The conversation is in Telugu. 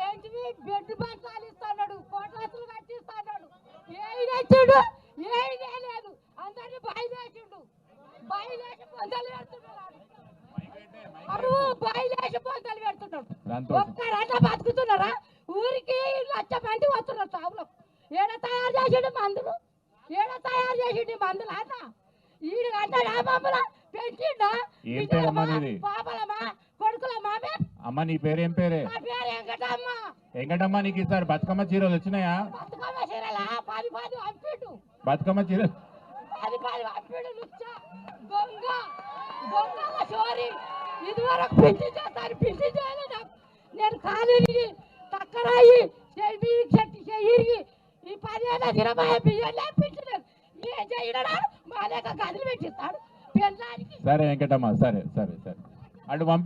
ఏంటివి బెడ్ బట్టలు ఇస్తాడు కోట్లాసులు కట్టిస్తాడు ఏది తెచ్చిండు ఏది లేదు అందరినీ బయలుదేసిండు బయలుదేసి పొందలు పెడుతున్నాడు. అరువు బయలుదేసి పొందలు పెడుతున్నాడు. సంతోషం. ఒక్కరంట బతుకుతున్నారా ఊరికి లక్ష మంది వస్తున్నారు సాగులో ఏడ తయారు చేసిండు మందులు? ఏడ తయారు చేసిండు మందులు అన్న? ఈడు అంటే పెంచిండా? ఏం పేరమ్మా నీది? పాపలమా కొడుకులమా మేము అమ్మ నీ పేరేం నా పేరు వెంకటమ్మ. నీకు ఈసారి బతుకమ్మ చీరలు వచ్చినాయా? బతుకమ్మ చీరలా? ఇదివరకు పిండి చేస్తాను పిండి చేయలేదు. నేను కాలేజీ తక్కరాయి చెట్టు చెయ్యి ఈ పదిహేను ఇరవై బియ్యం పిండి ఏం చేయడా మా దగ్గర గదిలు పెట్టిస్తాడు. సరే వెంకటమ్మ సరే సరే సరే. అటు పంపి